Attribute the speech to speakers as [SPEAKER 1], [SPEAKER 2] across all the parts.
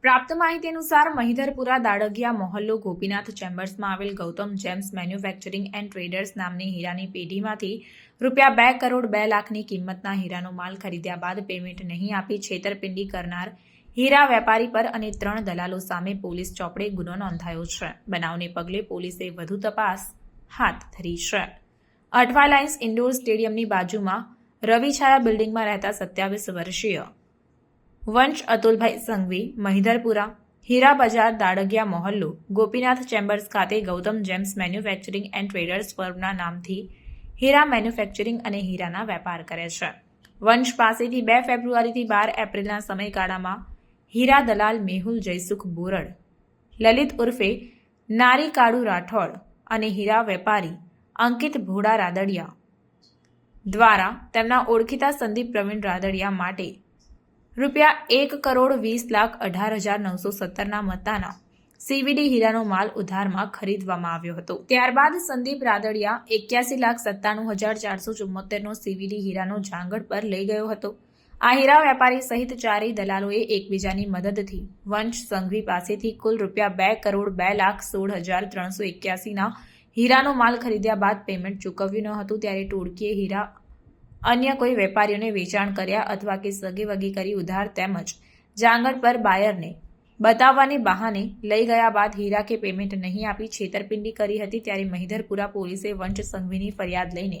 [SPEAKER 1] પ્રાપ્ત માહિતી અનુસાર મહિધરપુરા દાડગિયા મોહલ્લો ગોપીનાથ ચેમ્બર્સમાં આવેલ Gautam gems manufacturing and traders નામની હીરાની પેઢીમાંથી રૂપિયા બે કરોડ બે લાખની કિંમતના હીરાનો માલ ખરીદ્યા બાદ પેમેન્ટ નહીં આપી છેતરપિંડી કરનાર હીરા વેપારી પર અને ત્રણ દલાલો સામે પોલીસ ચોપડે ગુનો નોંધાયો છે. બનાવને પગલે પોલીસે વધુ તપાસ હાથ ધરી છે. અઠવા લાઇન્સ ઇન્ડોર સ્ટેડિયમની બાજુમાં રવિછાયા બિલ્ડિંગમાં રહેતા સત્યાવીસ વર્ષીય વંશ અતુલભાઈ સંઘવી, મહિધરપુરા, હીરા બજાર, દાડગિયા મોહલ્લો, ગોપીનાથ ચેમ્બર્સ ખાતે Gautam gems manufacturing and traders ફર્મના નામથી હીરા મેન્યુફેક્ચરિંગ અને હીરાના વેપાર કરે છે. વંશ પાસેથી બે ફેબ્રુઆરીથી બાર એપ્રિલના સમયગાળામાં હીરા દલાલ મેહુલ જયસુખ બોરડ, લલિત ઉર્ફે નારી કાળુ રાઠોડ અને હીરા વેપારી અંકિત ભોડા રાદડિયા દ્વારા તેમના ઓળખીતા સંદીપ પ્રવીણ રાદડિયા માટે રૂપિયા એક કરોડ વીસ લાખ અઢાર હજાર નવસો સત્તરના મતાના સીવીડી હીરાનો માલ ઉધારમાં ખરીદવામાં આવ્યો હતો. ત્યારબાદ સંદીપ રાદડિયા એક્યાસી લાખ સત્તાણું હજાર ચારસો ચુમ્મોતેરનો સીવીડી હીરાનો જાંગડ પર લઈ ગયો હતો. આ હીરા વેપારી સહિત ચારેય દલાલોએ એકબીજાની મદદથી વંશ સંઘવી પાસેથી કુલ રૂપિયા બે કરોડ બે લાખ સોળ હજાર ત્રણસો એક્યાસીના હીરાનો માલ ખરીદ્યા બાદ પેમેન્ટ ચૂકવ્યું ન હતું ત્યારે ટોળકીએ હીરા અન્ય કોઈ વેપારીઓને વેચાણ કર્યા અથવા કે સગે વગી કરી ઉધાર તેમજ જાંગર પર બાયરને બતાવવાની બહાને લઈ ગયા બાદ હીરા કે પેમેન્ટ નહીં આપી છેતરપિંડી કરી હતી ત્યારે મહિધરપુરા પોલીસે વંશ સંઘવીની ફરિયાદ લઈને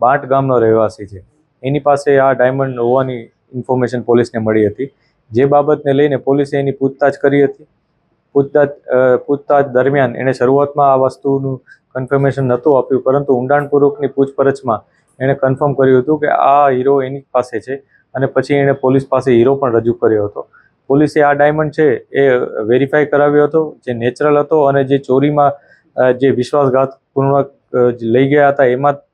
[SPEAKER 2] બાંટ ગામનો રહેવાસી છે. એની પાસે આ ડાયમંડ હોવાની ઇન્ફોર્મેશન પોલીસને મળી હતી. જે બાબતને લઈને પોલીસે એની પૂછતાછ કરી હતી. પૂછતાછ પૂછતાછ દરમિયાન એણે શરૂઆતમાં આ વસ્તુનું કન્ફર્મેશન નહોતું આપ્યું, પરંતુ ઊંડાણપૂર્વકની પૂછપરછમાં એણે કન્ફર્મ કર્યું હતું કે આ હીરો એની પાસે છે અને પછી એણે પોલીસ પાસે હીરો પણ રજૂ કર્યો હતો. પોલીસે આ ડાયમંડ છે એ વેરીફાઈ કરાવ્યો હતો, જે નેચરલ હતો અને જે ચોરીમાં જે વિશ્વાસઘાતપૂર્વક લઈ ગયા હતા એમાં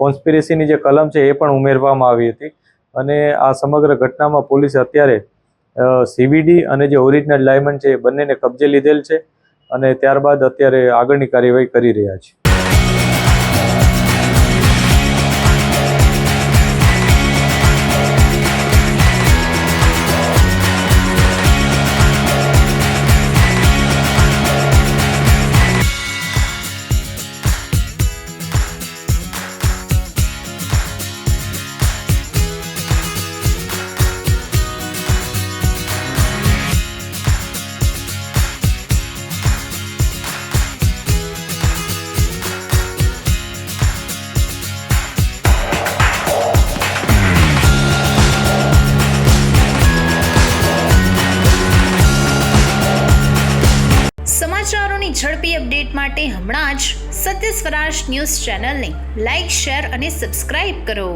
[SPEAKER 2] કોન્સ્પિરેસીની જે કલમ છે એ પણ ઉમેરવામાં આવી હતી. અને આ સમગ્ર ઘટનામાં પોલીસે અત્યારે સીવીડી અને જે ઓરિજિનલ ડાયમંડ છે એ બંનેને કબજે લીધેલ છે અને ત્યારબાદ અત્યારે આગળની કાર્યવાહી કરી રહ્યા છે.
[SPEAKER 3] ઝડપી અપડેટ માટે હમણાં જ સત્ય સ્વરાજ ન્યૂઝ ચેનલને લાઇક શેર અને સબસ્ક્રાઇબ કરો.